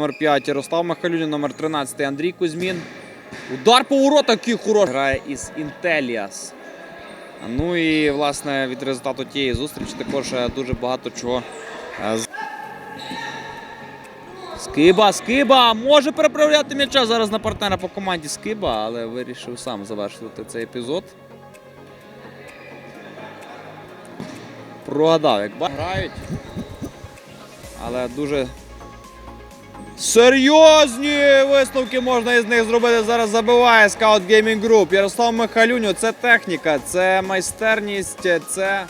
Номер 5 Ярослав Михайлюнін, номер 13 Андрій Кузьмін. Удар по воротах який хороший. Грає із Інтеліас. Ну і власне від результату тієї зустрічі також е, дуже багато чого. е, Скиба, Скиба може переправляти м'яча зараз на партнера по команді Скиба, але вирішив сам завершувати цей епізод. Прогадав, як бачите. Грають. Але дуже серйозні висновки можна із них зробити. Зараз забиває Scout Gaming Group. Ярослав Михалюню, це техніка, це майстерність, це.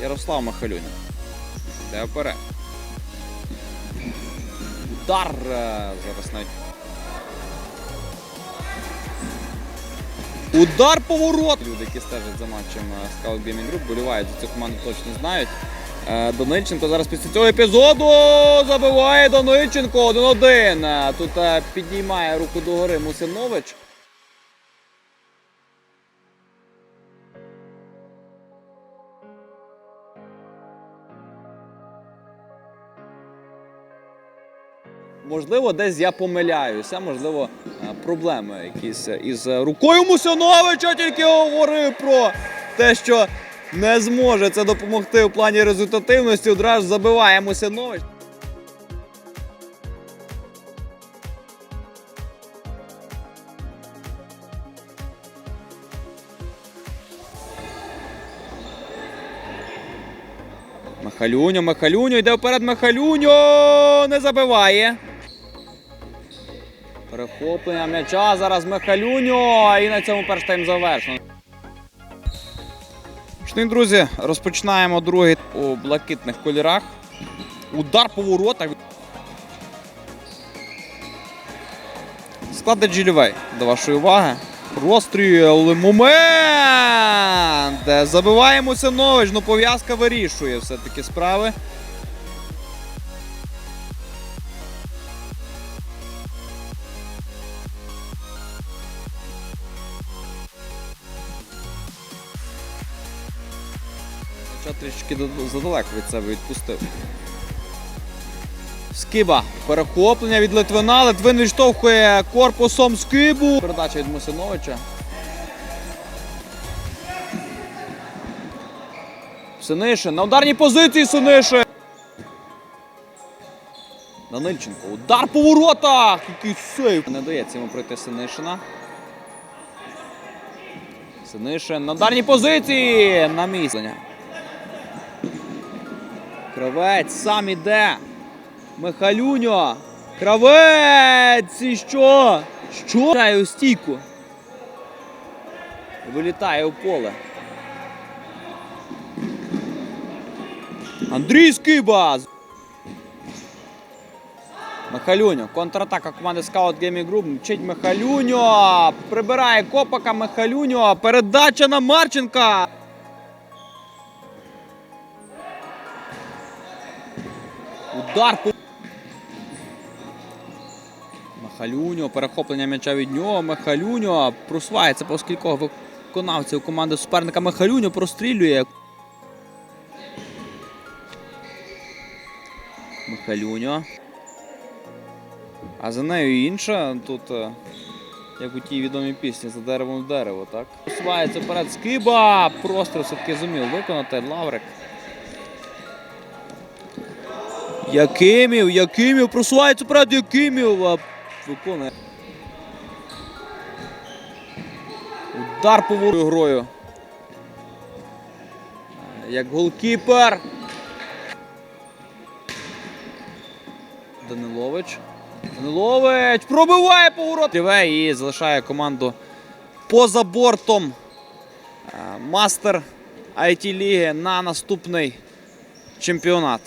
Ярослав Михалюню. Йде вперед. Удар. е, Зараз навіть. Удар поворот! Люди, які стежать за матчем е, Scout Gaming Group, болівають за цю команду, точно знають. Е, зараз після цього епізоду забиває Дониченко 1-1. Е, Тут піднімає руку догори Мусинович. Можливо, десь я помиляюся, можливо, е, проблеми якісь із рукою Мусиновича тільки говорив про те, що не зможе це допомогти у плані результативності. Одразу забиває Мусинович. Михалюньо, Михалюньо, йде вперед Михалюньо, не забиває. Перехоплення м'яча зараз Михалюньо. І на цьому перший тайм завершено. Друзі, розпочинаємо другий у блакитних кольорах. Удар по воротах. Склад Джилівей до вашої уваги. Розстріл. Момент! Забиває Мусинович, ну пов'язка вирішує все-таки справи. Хоча трішки задалеко від себе відпустив. Скиба. Перехоплення від Литвина. Литвин відштовхує корпусом скибу. Передача від Мусиновича. Синишин. На ударній позиції Синишин. Данильченко. Удар по воротах. Який сейв. Не дається йому пройти Синишина. Синишин на ударній позиції. На місці. Кравець сам іде. Михалюньо. Кравець! І що? Що? Грає у стійку. Вилітає у поле. Андрій Скиба! Михалюньо. Контратака команди Scout Gaming Group. Мчить Михалюньо. Прибирає копака Михалюньо. Передача на Марченка. Удар по. Михалюньо, перехоплення м'яча від нього. Михалюньо просувається по скількох виконавців команди суперника. Михалюньо прострілює. Михалюньо. А за нею інша. Тут, е, як у тій відомій пісні, за деревом в дерево, так? Просувається вперед скиба. Простріл все-таки зумів виконати. Лаврик. Якимів, Якимів, просувається вперед Якимів. Виконує. Удар по вору грою. Як голкіпер. Данилович. Данилович пробиває поворот. І залишає команду поза бортом. Е, Мастер IT ліги на наступний чемпіонат.